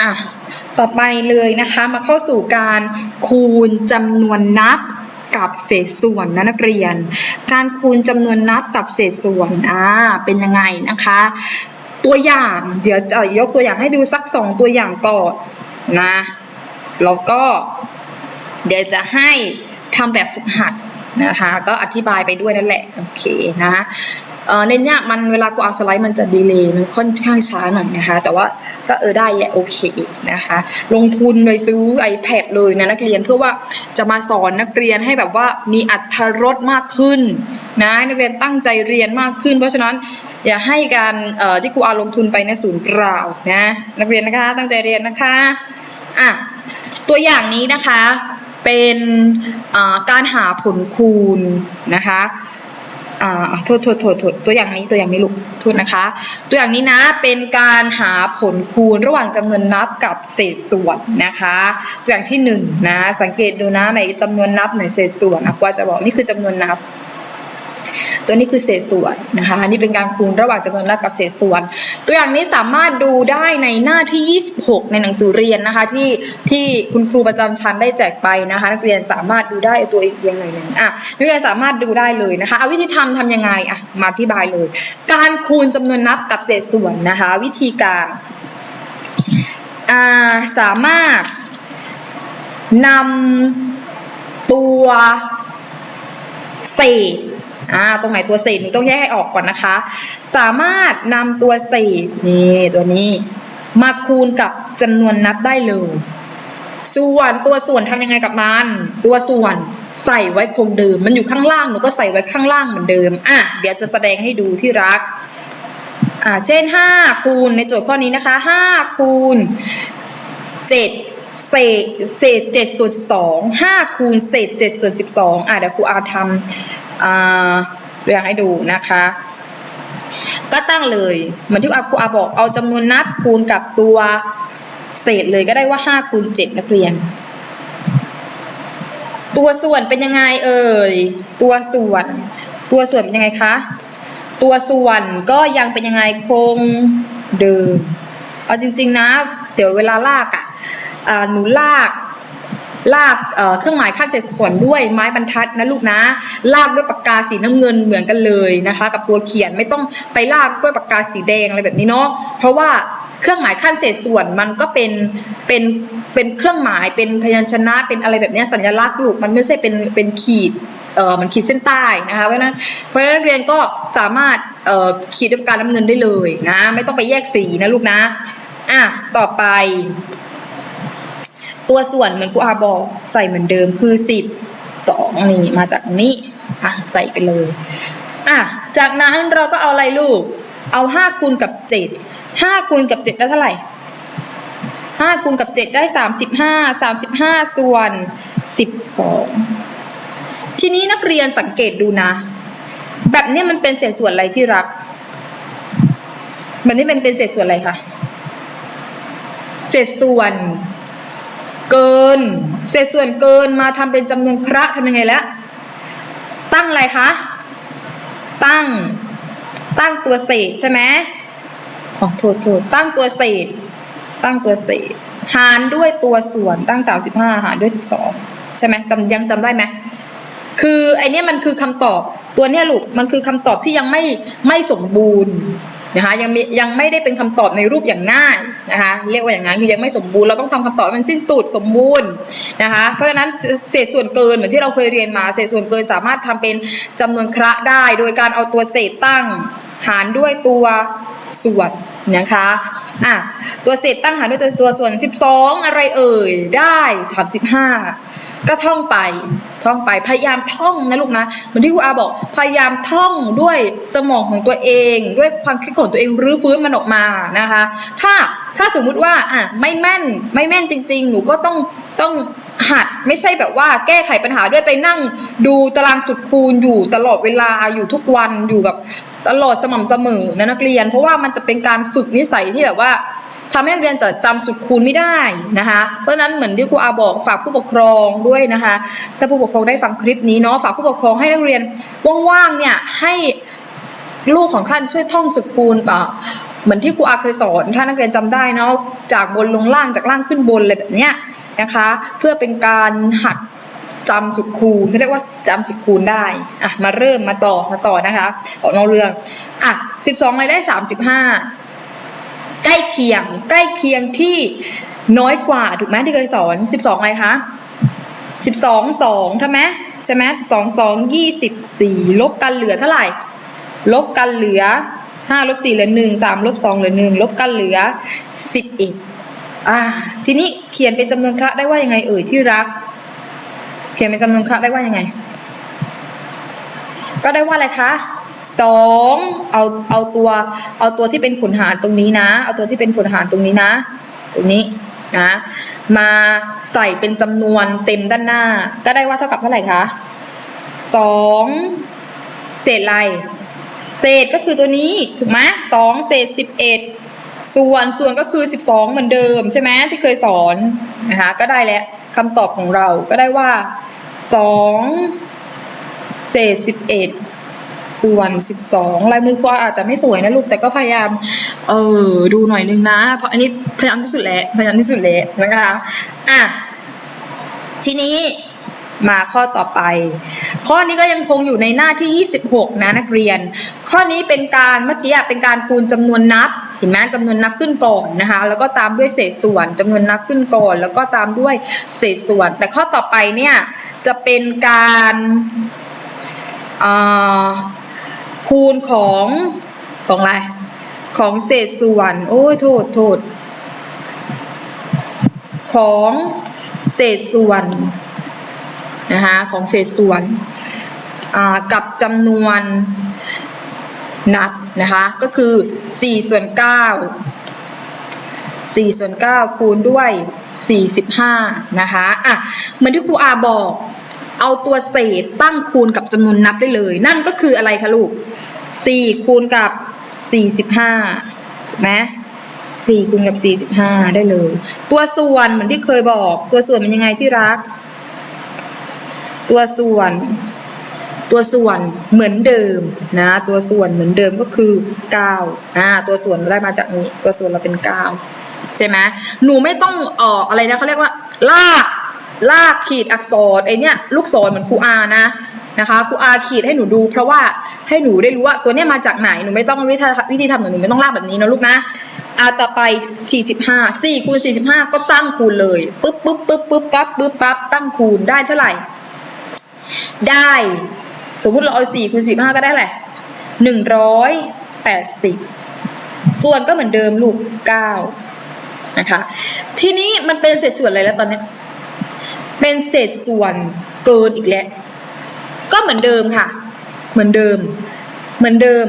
อะต่อไปเลยนะคะมาเข้าสู่การคูณจำนวนนับกับเศษส่วนนะนักเรียน การคูณจำนวนนับกับเศษส่วนอ่าเป็นยังไงนะคะ ตัวอย่างเดี๋ยวจะยกตัวอย่างให้ดูสักสองตัวอย่างก่อนนะแล้วก็เดี๋ยวจะให้ทำแบบฝึกหัดนะคะ ก็อธิบายไปด้วยนั่นแหละ โอเคนะ ในเนี้ยมันเวลากูเอาสไลด์มันจะดีเลย์มันค่อนข้างช้าหน่อยนะคะ แต่ว่าก็เออได้แหละโอเคนะคะ ลงทุนไปซื้อ iPad เลยนะนักเรียนเพื่อว่าจะมาสอนนักเรียนให้แบบว่ามีอัตรสมากขึ้นนะนักเรียนตั้งใจเรียนมากขึ้น เพราะฉะนั้นอย่าให้การเออที่ครูอาลงทุนไปในะศูนย์เปล่านะนักเรียนนะคะตั้งใจเรียนนะคะอะตัวอย่างนี้นะคะเป็นการหาผลคูณนะคะ อ่าโทษโทษโทษโทษตัวอย่างนี้ตัวอย่างนี้ลูกโทษนะคะ ตัวอย่างนี้นะเป็นการหาผลคูณระหว่างจำนวนนับกับเศษส่วนนะคะ ตัวอย่างที่หนึ่งนะสังเกตดูนะในจำนวนนับในเศษส่วนนะกว่าจะบอกนี่คือจำนวนนับ ตัวนี้คือเศษส่วนนะคะนี่เป็นการคูณระหว่างจำนวนนับกับเศษส่วน ตัวอย่างนี้สามารถดูได้ในหน้าที่ 26 ในหนังสือเรียนนะคะที่ที่คุณครูประจำชั้นได้แจกไปนะคะนักเรียนสามารถดูได้ตัวเองยังไงหนึ่งอะนักเรียนสามารถดูได้เลยนะคะเอาวิธีทำทำยังไงอะมาอธิบายเลย การคูณจำนวนนับกับเศษส่วนนะคะวิธีการอ่าสามารถนำตัวเศษ อ่าตรงไหนตัวเศษหนูต้องแยกให้ออกก่อนนะคะ สามารถนำตัวเศษนี่ตัวนี้ มาคูณกับจำนวนนับได้เลย ส่วนตัวส่วนทำยังไงกับมัน ตัวส่วนใส่ไว้คงเดิม มันอยู่ข้างล่างหนูก็ใส่ไว้ข้างล่างเหมือนเดิมอะเดี๋ยวจะแสดงให้ดูที่รักอ่าเช่น 5 คูณในโจทย์ข้อนี้นะคะ 5 คูณ 7 เศษเศษ7ส่วน12 5คูณเศษ7ส่วน12อะเดี๋ยวครูอาทำอ่าตัวอย่างให้ดูนะคะ ก็ตั้งเลยเหมือนที่อาครูอาบอกเอาจำนวนนับคูณกับตัวเศษเลยก็ได้ว่า5คูณ7นักเรียน ตัวส่วนเป็นยังไงเอ่ยตัวส่วน ตัวส่วนเป็นยังไงคะตัวส่วนก็ยังเป็นยังไงคงเดิมเอาจริง ๆ นะ เดี๋ยวเวลาลากอะหนูลากลากเครื่องหมายข้ามเศษส่วนด้วยไม้บรรทัดนะลูกนะ ลากด้วยปากกาสีน้ำเงินเหมือนกันเลยนะคะ กับตัวเขียนไม่ต้องไปลากด้วยปากกาสีแดงอะไรแบบนี้เนาะเพราะว่าเครื่องหมายขั้นเศษส่วนมันก็เป็นเป็นเป็นเครื่องหมายเป็นพยัญชนะเป็นอะไรแบบนี้สัญลักษณ์ลูกมันไม่ใช่เป็นเป็นขีดเออมันขีดเส้นใต้นะคะเพราะนั้นเพราะนั้นนักเรียนก็สามารถเอ่อขีดด้วยปากกาน้ำเงินได้เลยนะ ไม่ต้องไปแยกสีนะลูกนะ อะ ต่อไป ตัวส่วนเหมือนครูอาบอกใส่เหมือนเดิมคือสิบสองนี่มาจากนี้อะใส่ไปเลย อะ จากนั้นเราก็เอาอะไรลูก เอาห้าคูณกับเจ็ดห้าคูณกับเจ็ดได้เท่าไหร่ห้าคูณกับเจ็ดได้สามสิบห้าสามสิบห้าส่วนสิบสองทีนี้นักเรียนสังเกตดูนะ แบบนี้มันเป็นเศษส่วนอะไรที่รัก แบบนี้มันเป็นเศษส่วนอะไรคะ เศษส่วนเกิน เศษส่วนเกินมาทำเป็นจำนวนคระทำยังไงแล้ว ตั้งอะไรคะ ตั้ง ตั้งตัวเศษใช่ไหมอ๋อโทษโทษตั้งตัวเศษ ตั้งตัวเศษ หารด้วยตัวส่วนตั้ง 35 หารด้วย 12 ใช่ไหมจำยังจำได้ไหมคือไอเนี้ยมันคือคำตอบตัวเนี้ยลูกมันคือคำตอบที่ยังไม่ไม่สมบูรณ์ นะคะยังมียังไม่ได้เป็นคำตอบในรูปอย่างง่ายนะคะเรียกว่าอย่างนั้นคือยังไม่สมบูรณ์เราต้องทำคำตอบมันสิ้นสุดสมบูรณ์นะคะเพราะฉะนั้นเศษส่วนเกินเหมือนที่เราเคยเรียนมาเศษส่วนเกินสามารถทำเป็นจำนวนคระได้ โดยการเอาตัวเศษตั้งหารด้วยตัวส่วนนะคะ อะตัวเศษตั้งหารด้วยตัวตัวส่วน 12 อะไรเอ่ยได้ 35 ก็ท่องไปท่องไปพยายามท่องนะลูกนะเหมือนที่ครูอาบอกพยายามท่องด้วยสมองของตัวเอง ด้วยความคิดของตัวเองรื้อฟื้นมันออกมานะคะ ถ้าถ้าสมมุติว่าอะไม่แม่นไม่แม่นจริง ๆ หนูก็ต้องต้อง หัดไม่ใช่แบบว่าแก้ไขปัญหาด้วยไปนั่งดูตารางสุดคูณอยู่ตลอดเวลาอยู่ทุกวันอยู่แบบตลอดสม่ำเสมอนะนักเรียน เพราะว่ามันจะเป็นการฝึกนิสัยที่แบบว่าทำให้นักเรียนจะจำสุดคูณไม่ได้นะคะ เพราะนั้นเหมือนที่ครูอาบอกฝากผู้ปกครองด้วยนะคะ ถ้าผู้ปกครองได้ฟังคลิปนี้เนาะฝากผู้ปกครองให้นักเรียนว่างๆเนี่ยให้ลูกของท่านช่วยท่องสุดคูณเอ่อเหมือนที่ครูอาเคยสอน ถ้านักเรียนจำได้เนาะ จากบนลงล่างจากล่างขึ้นบนอะไรแบบเนี้ยนะคะ เพื่อเป็นการหัดจำสุดคูณเขาเรียกว่าจำสุดคูณได้อะมาเริ่มมาต่อมาต่อนะคะออกนอกเรื่องอะสิบสองอะไรได้สามสิบห้าใกล้เคียงใกล้เคียงที่น้อยกว่าถูกไหมที่เคยสอนสิบสองอะไรคะสิบสองสองใช่ไหมใช่ไหมสิบสองสองยี่สิบสี่ลบกันเหลือเท่าไหร่ ลบกันเหลือ ห้าลบสี่เหลือหนึ่งสามลบสองเหลือหนึ่งลบกันเหลือสิบเอ็ดอ่าทีนี้เขียนเป็นจำนวนคะได้ว่ายังไงเอ่ยที่รัก เขียนเป็นจำนวนคะได้ว่ายังไง ก็ได้ว่าอะไรคะสองเอาเอาตัวเอาตัวที่เป็นผลหารตรงนี้นะ เอาตัวที่เป็นผลหารตรงนี้นะ ตรงนี้นะมาใส่เป็นจำนวนเต็มด้านหน้า ก็ได้ว่าเท่ากับเท่าไหร่คะสองเศษอะไร เศษก็คือตัวนี้ถูกไหมสองเศษสิบเอ็ดส่วนส่วนก็คือสิบสองเหมือนเดิมใช่ไหมที่เคยสอนนะคะก็ได้แล้วคำตอบของเราก็ได้ว่าสองเศษสิบเอ็ดส่วนสิบสองลายมือครูอาจจะไม่สวยนะลูกแต่ก็พยายามเออดูหน่อยนึงนะ เพราะอันนี้พยายามที่สุดแล้วพยายามที่สุดแล้วนะคะอะทีนี้มาข้อต่อไป ข้อนี้ก็ยังคงอยู่ในหน้าที่ 26 นะนักเรียน ข้อนี้เป็นการเมื่อกี้เป็นการคูณจำนวนนับ เห็นไหมจำนวนนับขึ้นก่อนนะคะ แล้วก็ตามด้วยเศษส่วนจำนวนนับขึ้นก่อน แล้วก็ตามด้วยเศษส่วน แต่ข้อต่อไปเนี่ยจะเป็นการคูณของของอะไร ของเศษส่วน โอ้ยโทษโทษของเศษส่วน นะคะของเศษส่วนกับจำนวนนับนะคะก็คือ4ส่วน9 4ส่วน9คูณด้วย 45 นะคะอะเหมือนที่ครูอาบอกเอาตัวเศษตั้งคูณกับจำนวนนับได้เลย นั่นก็คืออะไรคะลูก 4 คูณกับ 45ถูกไหม4คูณกับ 45 ได้เลย ตัวส่วนเหมือนที่เคยบอก ตัวส่วนเป็นยังไงที่รัก ตัวส่วนตัวส่วนเหมือนเดิมนะตัวส่วนเหมือนเดิมก็คือ9อ่าตัวส่วนเราได้มาจากนี้ตัวส่วนเราเป็น 9 ใช่ไหมหนูไม่ต้องอ่ออะไรนะเขาเรียกว่า ลากลากขีดอักษรไอเนี้ยลูกศรเหมือนครูอานะนะคะครูอาขีดให้หนูดู เพราะว่าให้หนูได้รู้ว่าตัวเนี้ยมาจากไหนหนูไม่ต้องวิธีวิธีทำหนูหนูไม่ต้องลากแบบนี้นะลูกนะอ่าต่อไป 45 4คูณ45 ก็ตั้งคูณเลยปึ๊บปึ๊บปึ๊บปึ๊บปั๊บปึ๊บปั๊บตั้งคูณได้เท่าไหร่ ได้ สมมติเราเอา4คูณสี่ห้าก็ได้แหละหนึ่งร้อยแปดสิบส่วนก็เหมือนเดิมลูกเก้านะคะ ทีนี้มันเป็นเศษส่วนอะไรแล้วตอนนี้ เป็นเศษส่วนเกินอีกแล้ว ก็เหมือนเดิมค่ะ เหมือนเดิม เหมือนเดิม